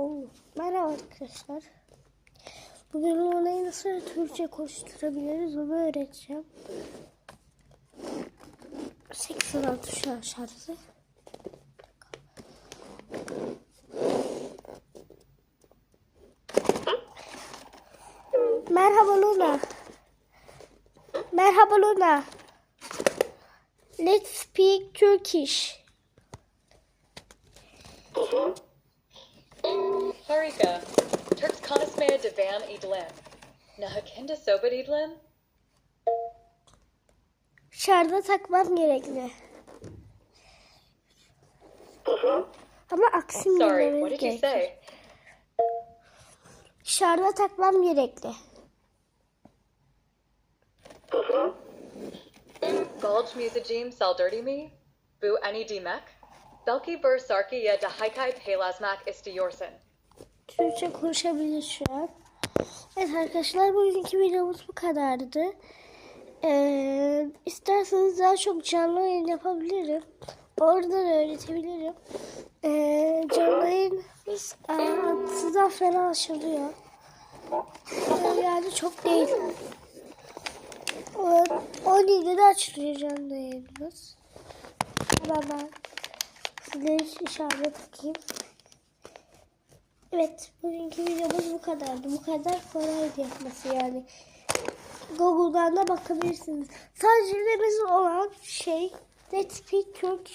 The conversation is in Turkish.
Oo, merhaba arkadaşlar. Bugün olayı nasıl Türkçe koşturabiliriz onu öğreteceğim. 86 şu şarjı. Merhaba Luna. Merhaba Luna. Let's speak Turkish. Harika, Turks konuşmaya devam edelim. Nahakenda sohbet edelim. Şarja takmam gerekli. Ama aksim Sorry, what did you gerekli. say? Şarja takmam gerekli. Golge müziğim saldırdı mı? Bu ani demek? Belki bir şarkı ya da haykay paylaşmak istiyorsun. Türkçe konuşabilir şu an. Evet arkadaşlar bugünkü videomuz bu kadardı. Ee, isterseniz daha çok canlı yayın yapabilirim. Oradan öğretebilirim. Ee, canlı yayın sizden fena açılıyor. Ee, Yani çok değil. O- 17'de açılıyor canlı yayınımız. Hemen ben size işaret takayım. Evet, bugünkü videomuz bu kadardı. Bu kadar kolaydı yapması yani. Google'dan da bakabilirsiniz. Sadece elimizde olan şey Let's Speak Turkish